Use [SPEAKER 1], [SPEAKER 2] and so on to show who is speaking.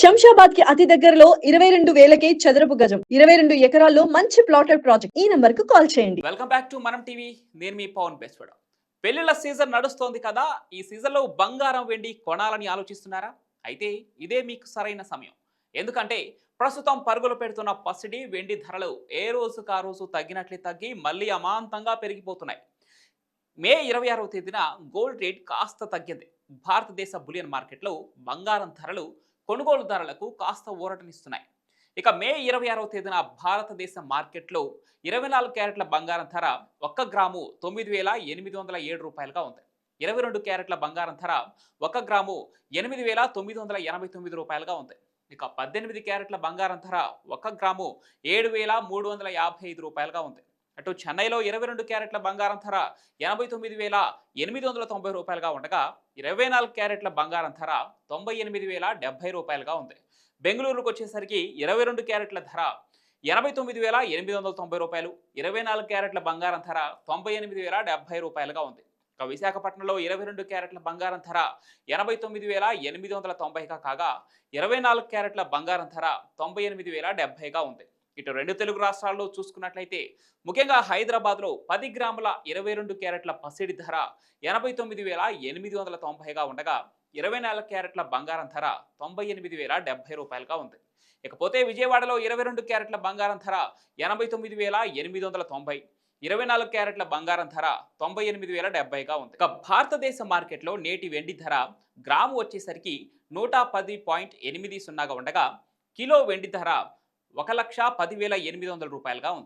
[SPEAKER 1] శంషాబాద్కి అతి దగ్గరలో ఇరవై రెండు వేలకే చదరపు గజం ఇరవై రెండు ఎకరాల్లో మంచి ప్లాటెడ్ ప్రాజెక్ట్. ఈ నంబర్కు కాల్ చేయండి.
[SPEAKER 2] Welcome back to Manam TV. నేను మీ పవన్ బెస్వడ. పెళ్ళిళ్ళ సీజన్ నడుస్తోంది కదా ఈ సీజన్లో బంగారం వెండి కొనాలని ఆలోచిస్తున్నారా? అయితే ఇదే మీకు సరైన సమయం. ఎందుకంటే ప్రస్తుతం పరుగులు పెడుతున్న పసిడి వెండి ధరలు ఏ రోజుకు ఆ రోజు తగ్గినట్లే తగ్గి మళ్ళీ అమాంతంగా పెరిగిపోతున్నాయి. మే ఇరవై ఆరవ తేదీన గోల్డ్ రేట్ కాస్త తగ్గింది. భారతదేశ బులియన్ మార్కెట్లో బంగారం ధరలు కొనుగోలుదారులకు కాస్త ఊరటనిస్తున్నాయి. ఇక మే ఇరవై ఆరవ తేదీన భారతదేశ మార్కెట్లో ఇరవై నాలుగు క్యారెట్ల బంగారం ధర ఒక్క గ్రాము తొమ్మిది వేల ఎనిమిది వందల ఏడు రూపాయలుగా ఉంది. ఇరవై రెండు క్యారెట్ల బంగారం ధర ఒక గ్రాము ఎనిమిది వేల తొమ్మిది వందల ఎనభై తొమ్మిది రూపాయలుగా ఉంది. ఇక పద్దెనిమిది క్యారెట్ల బంగారం ధర ఒక గ్రాము ఏడు వేల మూడు వందల యాభై ఐదు రూపాయలుగా ఉంది. అటు చెన్నైలో ఇరవై రెండు క్యారెట్ల బంగారం ధర ఎనభై తొమ్మిది వేల ఎనిమిది వందల తొంభై రూపాయలుగా ఉండగా ఇరవై నాలుగు క్యారెట్ల బంగారం ధర తొంభై ఎనిమిది వేల డెబ్బై రూపాయలుగా ఉంది. బెంగళూరుకు వచ్చేసరికి ఇరవై రెండు క్యారెట్ల ధర ఎనభై తొమ్మిది వేల ఎనిమిది వందల తొంభై రూపాయలు ఇరవై నాలుగు క్యారెట్ల బంగారం ధర తొంభై ఎనిమిది వేల డెబ్బై రూపాయలుగా ఉంది. ఇక విశాఖపట్నంలో ఇరవై రెండు క్యారెట్ల బంగారం ధర ఎనభై తొమ్మిది వేల ఎనిమిది వందల తొంభైగా కాగా ఇరవై నాలుగు క్యారెట్ల బంగారం ధర తొంభై ఎనిమిది వేల డెబ్బైగా ఉంది. ఇటు రెండు తెలుగు రాష్ట్రాల్లో చూసుకున్నట్లయితే ముఖ్యంగా హైదరాబాద్లో పది గ్రాముల ఇరవై రెండు క్యారెట్ల పసిడి ధర ఎనభై తొమ్మిది వేల ఎనిమిది వందల తొంభైగా ఉండగా ఇరవై నాలుగు క్యారెట్ల బంగారం ధర తొంభై ఎనిమిది వేల డెబ్బై రూపాయలుగా ఉంది. ఇకపోతే విజయవాడలో ఇరవై రెండు క్యారెట్ల బంగారం ధర ఎనభై తొమ్మిది వేల ఎనిమిది వందల తొంభై ఇరవై నాలుగు క్యారెట్ల బంగారం ధర తొంభై ఎనిమిది వేల డెబ్బైగా ఉంది. ఇక భారతదేశ మార్కెట్లో నేటి వెండి ధర గ్రాము వచ్చేసరికి నూట పది పాయింట్ ఎనిమిది సున్నాగా ఉండగా కిలో వెండి ధర ఒక లక్ష పదివేల ఎనిమిది వందల రూపాయలుగా ఉంది.